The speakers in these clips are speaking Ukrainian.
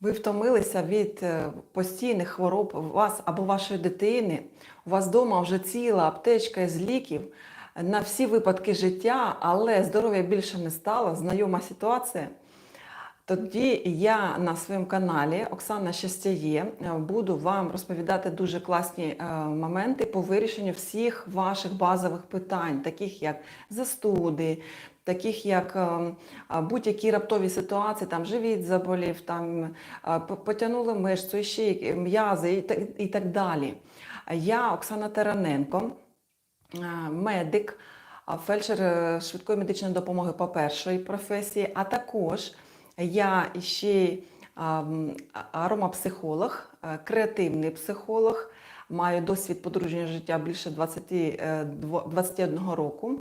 Ви втомилися від е, постійних хвороб вас або вашої дитини. У вас вдома вже ціла аптечка із ліків на всі випадки життя, але здоров'я більше не стало, знайома ситуація. Тоді я на своєму каналі Оксана Щастяє е, буду вам розповідати дуже класні е, моменти по вирішенню всіх ваших базових питань, таких як застуди, таких як е, будь-які раптові ситуації, там живіт заболів, там потягнули мишцю, ще м'язи і так, далі. Я Оксана Тараненко, медик, фельдшер швидкої медичної допомоги по першої професії, а також я ще аромапсихолог, креативний психолог. Маю досвід подружнього життя більше 20, е, 21 року.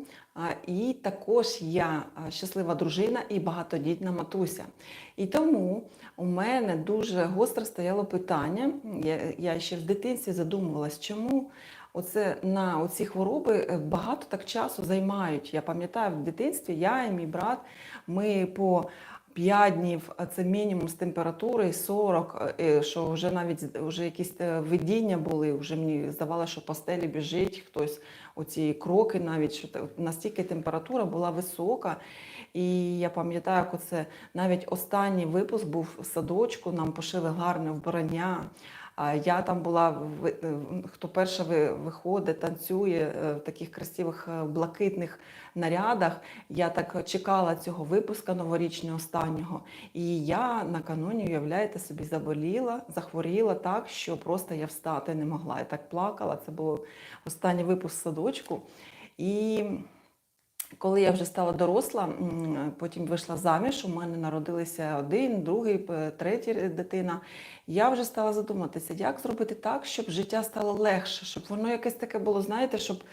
І також я щаслива дружина і багатодітна матуся. І тому у мене дуже гостро стояло питання. Я, ще в дитинстві задумувалась, чому оце на оці хвороби е, багато так часу займають. Я пам'ятаю, в дитинстві я і мій брат, ми по 5 днів, це мінімум з температури 40, е, що вже навіть вже якісь е, видіння були, вже мені здавалося, що по стелі біжить хтось, оці кроки навіть, що настільки температура була висока. І я пам'ятаю, як оце навіть останній випуск був в садочку, нам пошили гарне вбрання. Я там була, хто перша ви- виходить, танцює е, в таких красивих е, блакитних нарядах. Я так чекала цього випуска новорічного останнього. І я накануні, уявляєте собі, заболіла, захворіла так, що просто я встати не могла. Я так плакала. Це був останній випуск садочку. І коли я вже стала доросла, потім вийшла заміж, у мене народилися один, другий, третій дитина. Я вже стала задуматися, як зробити так, щоб життя стало легше, щоб воно якесь таке було, знаєте, щоб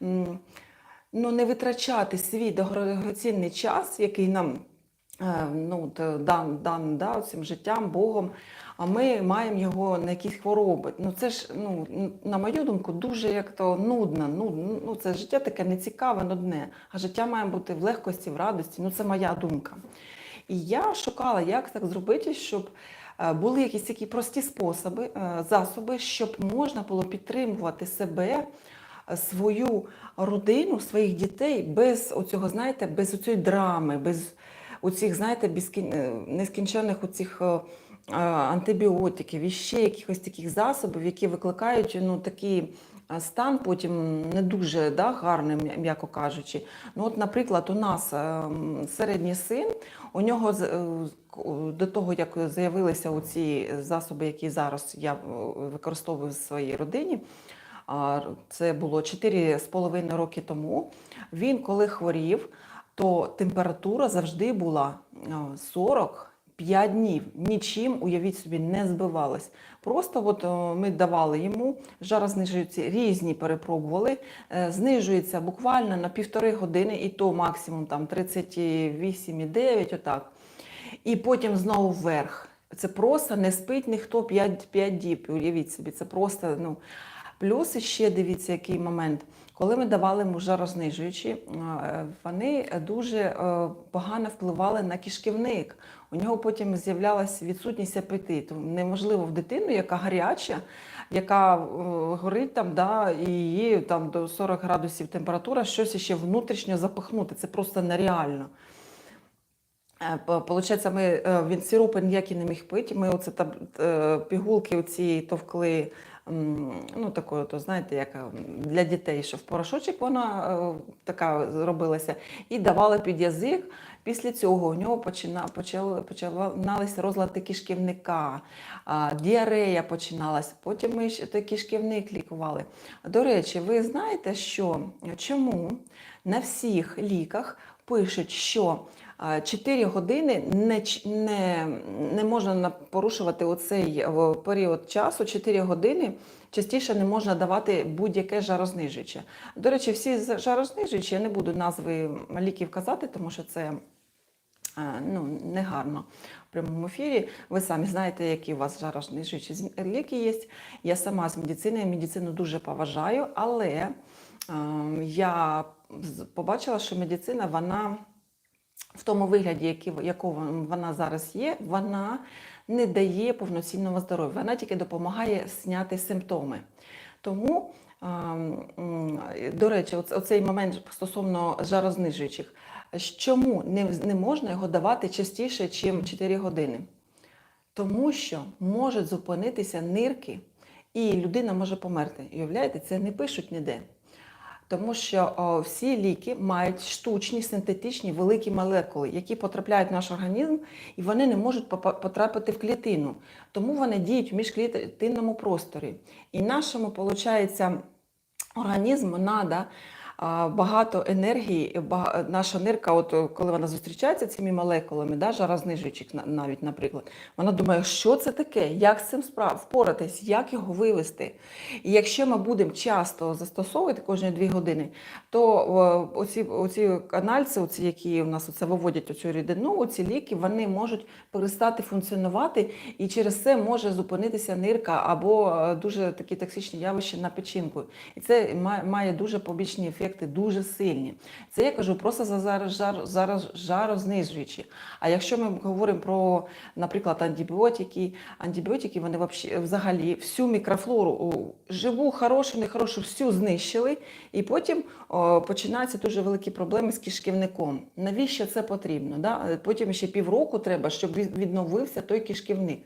ну, не витрачати свій дорогоцінний час, який нам ну, дан, дан да, цим життям, Богом, а ми маємо його на якісь хвороби. Ну, це ж, ну, на мою думку, дуже як то нудно. Ну, це життя таке нецікаве, нудне, а життя має бути в легкості, в радості. Ну, це моя думка. І я шукала, як так зробити, щоб е, були якісь такі прості способи, е, засоби, щоб можна було підтримувати себе, е, свою родину, своїх дітей без оцього, знаєте, без оцієї драми, без оцих, знаєте, безкін... е, нескінченних оцих е, е, антибіотиків і ще якихось таких засобів, які викликають ну, такий стан потім не дуже да, гарний, м'яко кажучи. Ну, от, наприклад, у нас середній син, у нього до того, як з'явилися оці засоби, які зараз я використовую в своїй родині, це було 4,5 роки тому. Він, коли хворів, то температура завжди була а, 45 днів. Нічим, уявіть собі, не збивалась. Просто от ми давали йому жарознижуючі, різні перепробували. Е, Знижується буквально на півтори години, і то максимум там 38,9, отак. І потім знову вверх. Це просто не спить ніхто 5, 5 діб. Уявіть собі, це просто ну. Плюс ще дивіться, який момент. Коли ми давали йому жарознижуючі, е, вони дуже е, погано впливали на кишківник. У нього потім з'являлася відсутність апетиту. Неможливо в дитину, яка гаряча, яка е, горить там, да, і її там до 40 градусів температура, щось ще внутрішньо запихнути. Це просто нереально. Получається, ми він сиропи ніякі не міг пити. Ми оце там пігулки оці товкли. Ну, такою, то знаєте, як е, для дітей, що в порошочок вона е, така робилася, і давали під язик. Після цього у нього почина, почали, починалися розлади кишківника, діарея починалася. Потім ми ще кишківник лікували. До речі, ви знаєте, що чому на всіх ліках пишуть, що 4 години не, не, не можна порушувати оцей е, період часу. 4 години частіше не можна давати будь-яке жарознижуюче. До речі, всі жарознижуючі, я не буду назви ліків казати, тому що це е, ну, негарно в прямому ефірі. Ви самі знаєте, які у вас жарознижуючі ліки є. Я сама з медицини, медицину дуже поважаю, але е, я побачила, що медицина, вона в тому вигляді, який, якого вона зараз є, вона не дає повноцінного здоров'я. Вона тільки допомагає зняти симптоми. Тому, до речі, оцей момент стосовно жарознижуючих. Чому не, не можна його давати частіше, ніж 4 години? Тому що можуть зупинитися нирки, і людина може померти. Уявляєте, це не пишуть ніде. Тому що о, всі ліки мають штучні, синтетичні великі молекули, які потрапляють в наш організм, і вони не можуть потрапити в клітину. Тому вони діють в міжклітинному просторі. І нашому, виходить, організму треба багато енергії. Наша нирка, от е, коли вона зустрічається цими молекулами, да, жарознижуючих навіть, наприклад, вона думає, що це таке, як з цим впоратись, як його вивести. І якщо ми будемо часто застосовувати кожні дві години, то оці, оці анальці, оці, які у нас оце виводять оцю рідину, оці ліки, вони можуть перестати функціонувати, і через це може зупинитися нирка або е, дуже такі токсичні явища на печінку. І це має дуже побічні ефекти, дуже сильні. Це я кажу просто за зараз жар, зараз жарознижуючі. А якщо ми говоримо про, наприклад, антибіотики, антибіотики вони взагалі всю мікрофлору живу, хорошу, нехорошу, всю знищили, і потім о, починаються дуже великі проблеми з кишківником. Навіщо це потрібно? Да? Потім ще півроку треба, щоб від- відновився той кишківник.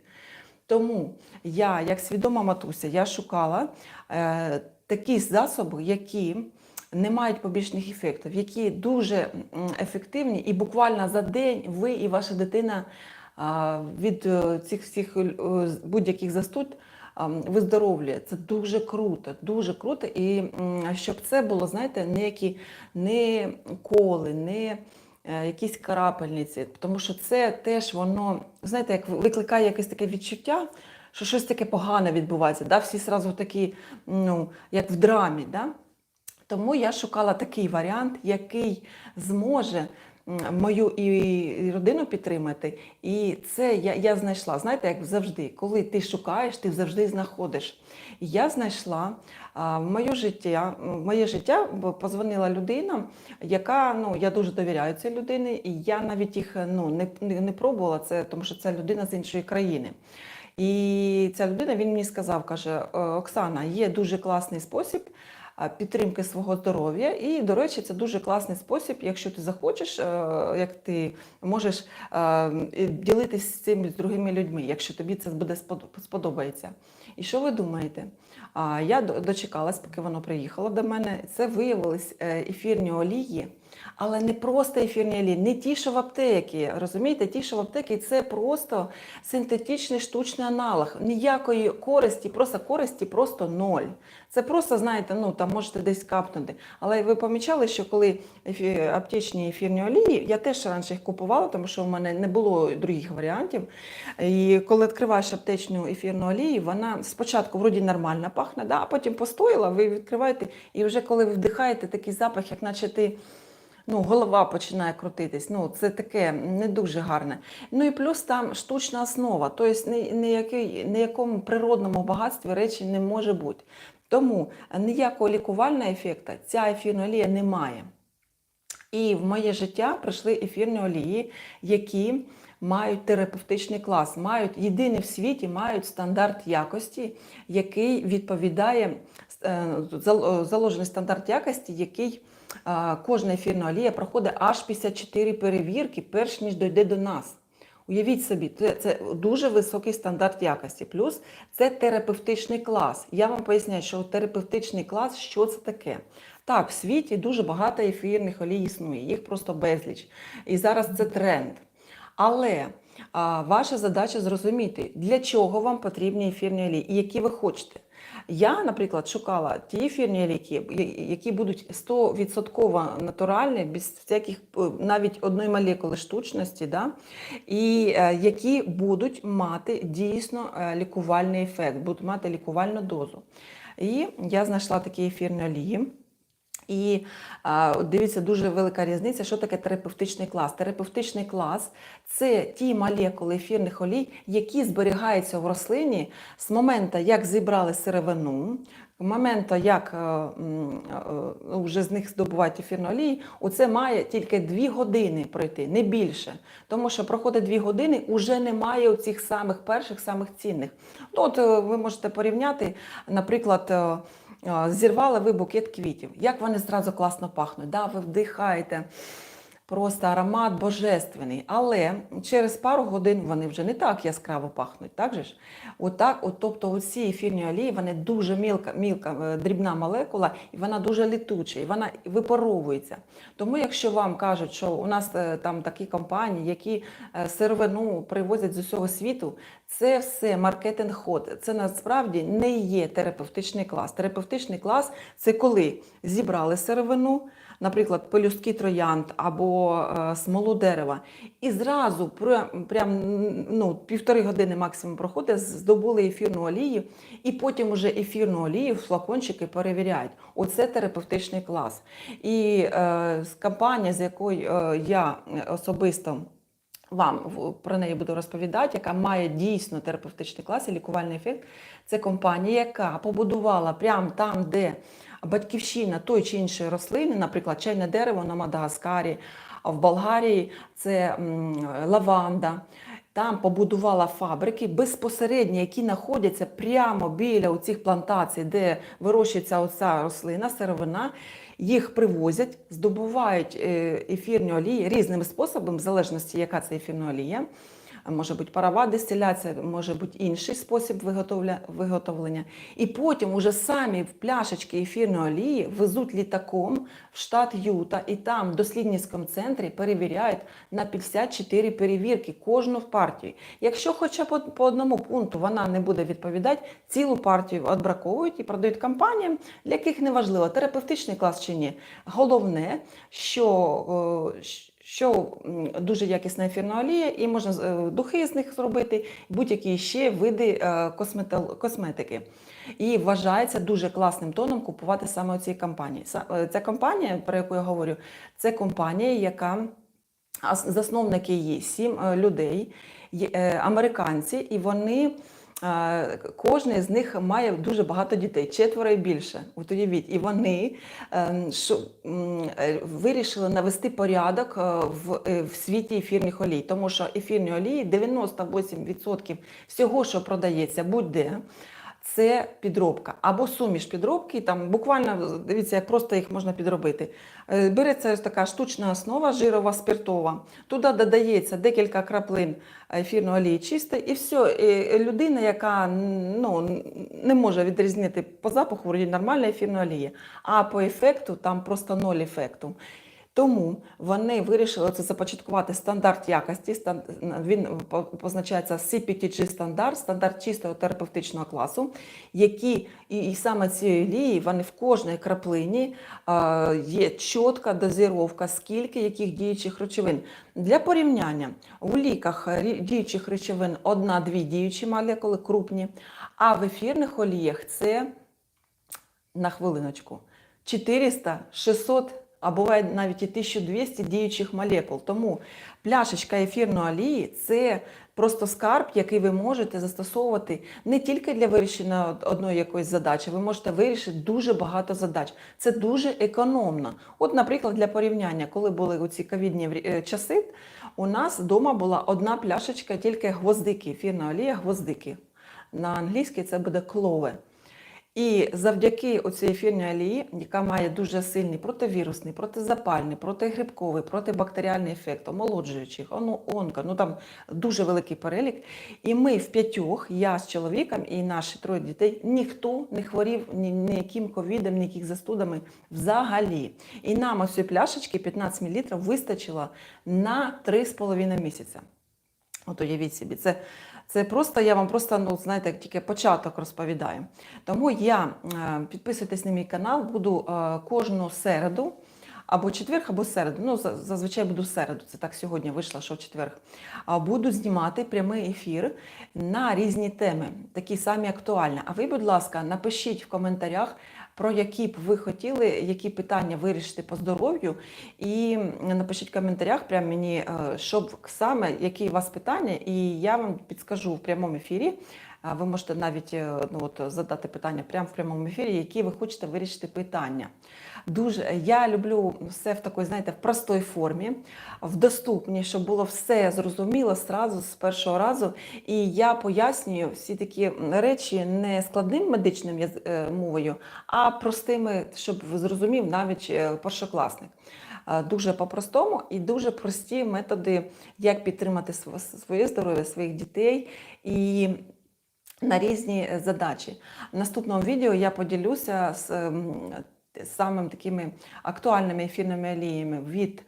Тому я, як свідома матуся, я шукала е, такі засоби, які не мають побічних ефектів, які дуже ефективні, і буквально за день ви і ваша дитина від е, цих всіх е, будь-яких застуд виздоровлює. Це дуже круто, дуже круто. І щоб це було, знаєте, ніякі не коли, не е, якісь карапельниці, тому що це теж воно, знаєте, як викликає якесь таке відчуття, що щось таке погане відбувається. Да? Всі сразу такі, ну, як в драмі. Да? Тому я шукала такий варіант, який зможе мою і родину підтримати. І це я, я знайшла. Знаєте, як завжди, коли ти шукаєш, ти завжди знаходиш. Я знайшла а, в моє життя, в моє життя позвонила людина, яка ну я дуже довіряю цій людині, і я навіть їх ну не, не, не пробувала це, тому що це людина з іншої країни. І ця людина він мені сказав, каже: «Е, Оксана, є дуже класний спосіб підтримки свого здоров'я. І, до речі, це дуже класний спосіб, якщо ти захочеш, е, як ти можеш ділитися і ділитись цим з другими людьми, якщо тобі це буде сподобається. І що ви думаєте? Я до- дочекалась, поки воно приїхало до мене. Це виявились е, ефірні олії. Але не просто ефірні олії, не ті, що в аптеки. Розумієте, ті, що в аптеки, це просто синтетичний штучний аналог. Ніякої користі, просто користі просто ноль. Це просто, знаєте, ну там можете десь капнути. Але ви помічали, що коли аптечні ефірні олії, я теж раніше їх купувала, тому що в мене не було других варіантів. І коли відкриваєш аптечну ефірну олію, вона спочатку вроді нормально пахне, да, а потім постояла, ви відкриваєте, і вже коли ви вдихаєте такий запах, як наче ти ну, голова починає крутитись. Ну, це таке не дуже гарне. Ну і плюс там штучна основа, тобто ніякому природному багатстві речі не може бути. Тому ніякого лікувального ефекту ця ефірна олія не має. І в моє життя прийшли ефірні олії, які мають терапевтичний клас, мають єдиний в світі, мають стандарт якості, який відповідає е, заложений стандарт якості, який е, кожна ефірна олія проходить аж 54 перевірки, перш ніж дойде до нас. Уявіть собі, це, дуже високий стандарт якості. Плюс це терапевтичний клас. Я вам поясняю, що терапевтичний клас, що це таке. Так, в світі дуже багато ефірних олій існує, їх просто безліч. І зараз це тренд. Але а, ваша задача зрозуміти, для чого вам потрібні ефірні олії і які ви хочете. Я, наприклад, шукала ті ефірні ліки, які будуть 100% натуральні, без всяких е, навіть одної молекули штучності, да? і е, які будуть мати дійсно е, лікувальний ефект, будуть мати лікувальну дозу. І я знайшла такі ефірні олії. І а, дивіться, дуже велика різниця, що таке терапевтичний клас. Терапевтичний клас це ті молекули ефірних олій, які зберігаються в рослині з моменту, як зібрали сировину, моменту, як е, е, вже з них здобувають ефірну олію, оце має тільки 2 години пройти, не більше. Тому що проходить 2 години, вже немає цих самих перших, самих цінних. Ну, от е, ви можете порівняти, наприклад. Зірвали ви букет квітів. Як вони зразу класно пахнуть? Да, ви вдихаєте просто аромат божественний. Але через пару годин вони вже не так яскраво пахнуть, так же ж? Отак, от, тобто оці ефірні олії, вони дуже мілка, мілка, е, дрібна молекула, і вона дуже літуча, і вона випаровується. Тому, якщо вам кажуть, що у нас е, там такі компанії, які е, сировину привозять з усього світу, це все маркетинг ход. Це насправді не є терапевтичний клас. Терапевтичний клас це коли зібрали сировину, наприклад, пелюстки троянд або е, смолу дерева, і зразу прям, ну, півтори години максимум проходить, здобули ефірну олію, і потім уже ефірну олію в флакончики перевіряють. Оце терапевтичний клас. І е, компанія, з якою е, я особисто вам про неї буду розповідати, яка має дійсно терапевтичний клас і лікувальний ефект. Це компанія, яка побудувала прямо там, де батьківщина той чи іншої рослини, наприклад, чайне дерево на Мадагаскарі, а в Болгарії це лаванда. Там побудувала фабрики безпосередньо, які знаходяться прямо біля цих плантацій, де вирощується оця рослина, сировина. Їх привозять, здобувають е, ефірні олії різними способами, в залежності, яка це ефірна олія. Може бути парова дистиляція, може бути інший спосіб виготовлення. І потім уже самі в пляшечки ефірної олії везуть літаком в штат Юта, і там в дослідницькому центрі перевіряють на 54 перевірки кожну партію. Якщо хоча б по- по одному пункту вона не буде відповідати, цілу партію відбраковують і продають компаніям, для яких не важливо, терапевтичний клас чи ні. Головне, що е, що дуже якісна ефірна олія, і можна е, духи з них зробити, будь-які ще види е, косметики. І вважається дуже класним тоном купувати саме у цій компанії. Е, Ця компанія, про яку я говорю, це компанія, яка засновники її сім людей, американці, і вони. Кожен з них має дуже багато дітей, четверо і більше. От уявіть, і вони ем, е, вирішили навести порядок е, в, е, в світі ефірних олій, тому що ефірні олії 98% всього, що продається, будь-де. Це підробка або суміш підробки. Там буквально дивіться, як просто їх можна підробити. Е, Береться ось така штучна основа, жирова спиртова. Туди додається декілька краплин ефірної олії чистої, і все. І людина, яка ну, не може відрізнити по запаху, вроді нормальна ефірна олія, а по ефекту там просто ноль ефекту. Тому вони вирішили це започаткувати стандарт якості. Він позначається CPTG стандарт, стандарт чистого терапевтичного класу, які і, і саме цієї олії вони в кожній краплині а, є чітка дозіровка, скільки яких діючих речовин. Для порівняння у ліках діючих речовин одна-дві діючі молекули крупні, а в ефірних оліях це на хвилиночку. 400, 600, а буває навіть і 1200 діючих молекул. Тому пляшечка ефірної олії це просто скарб, який ви можете застосовувати не тільки для вирішення одної якоїсь задачі, ви можете вирішити дуже багато задач. Це дуже економно. От, наприклад, для порівняння, коли були у ці ковідні е, часи, у нас вдома була одна пляшечка, тільки гвоздики, ефірна олія гвоздики. На англійській це буде клове. І завдяки оцій ефірній олії, яка має дуже сильний противірусний, протизапальний, протигрибковий, протибактеріальний ефект, омолоджуючих, оно- онко, ну там дуже великий перелік. І ми в п'ятьох, я з чоловіком і наші троє дітей, ніхто не хворів ні, ніяким ковідом, ніяких застудами взагалі. І нам ось пляшечки 15 мл вистачило на 3,5 місяця. От уявіть собі, це, це просто я вам просто, ну знаєте, тільки початок розповідаю. Тому я е, підписуйтесь на мій канал, буду е, кожну середу. Або четверг, або середу. Ну, за- зазвичай буду середу. Це так сьогодні вийшло, що в четверг. Буду знімати прямий ефір на різні теми, такі самі актуальні. А ви, будь ласка, напишіть в коментарях про які б ви хотіли, які питання вирішити по здоров'ю. І напишіть в коментарях прямо мені, е, щоб саме які у вас питання, і я вам підскажу в прямому ефірі. Ви можете навіть е, ну, от, задати питання прямо в прямому ефірі, які ви хочете вирішити питання. Дуже я люблю все в такій, знаєте, в простій формі, в доступній, щоб було все зрозуміло зразу з першого разу. І я пояснюю всі такі речі не складним медичним е, мовою, а простими, щоб зрозумів навіть е, першокласник. Е, Дуже по-простому і дуже прості методи, як підтримати своє здоров'я, своїх дітей. І на різні е, задачі. В наступному відео я поділюся з ем, самими такими актуальними ефірними оліями від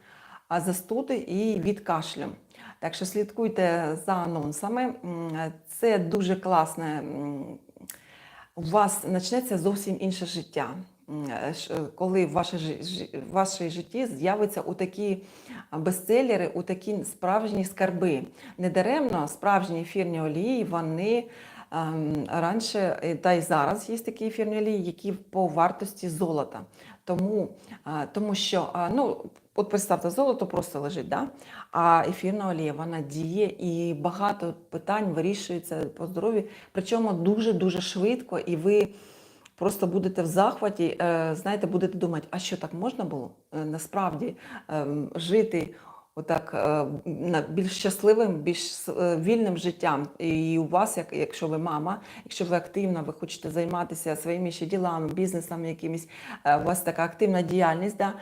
а, застуди і від кашлю. Так що слідкуйте за анонсами. Це дуже класне. У вас почнеться зовсім інше життя. Е, ш- Коли в вашій житті з'являться у такі бестселери, у такі справжні скарби. Недаремно справжні ефірні олії, вони раніше, е, та й зараз є такі ефірні олії, які по вартості золота. Тому, е, тому що, е, ну, от представте, золото просто лежить, да? а ефірна олія вона діє і багато питань вирішується по здоров'ю, причому дуже-дуже швидко, і ви просто будете в захваті, знаєте, будете думати, а що так можна було насправді ем, жити отак е, більш щасливим, більш е, вільним життям. І у вас, як, якщо ви мама, якщо ви активна, ви хочете займатися своїми ще ділами, бізнесом якимось, е, у вас така активна діяльність. Да?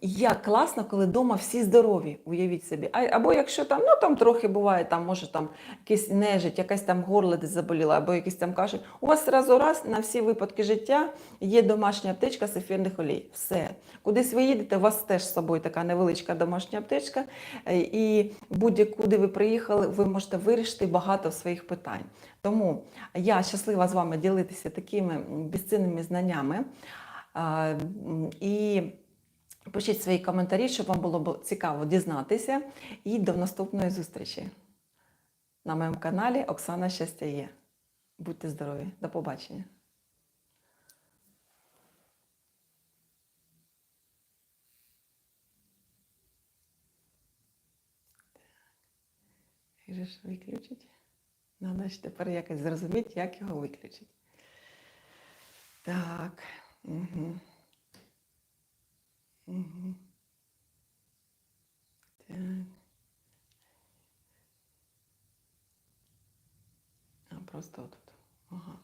Як класно, коли вдома всі здорові, уявіть собі. Або якщо там, ну там трохи буває, там може там якийсь нежить, якась там горло десь заболіла, або якийсь там кашель. У вас разу раз на всі випадки життя є домашня аптечка з ефірних олій. Все. Кудись ви їдете, у вас теж з собою така невеличка домашня аптечка, і будь-куди ви приїхали, ви можете вирішити багато своїх питань. Тому я щаслива з вами ділитися такими безцінними знаннями. І пишіть свої коментарі, щоб вам було цікаво дізнатися. І до наступної зустрічі на моєму каналі Оксана Щастя є. Будьте здорові, до побачення. Як же ж виключити? Надо ж тепер якось зрозуміти, як його виключити. Так. Угу. Угу. Так. А просто отут. Ага.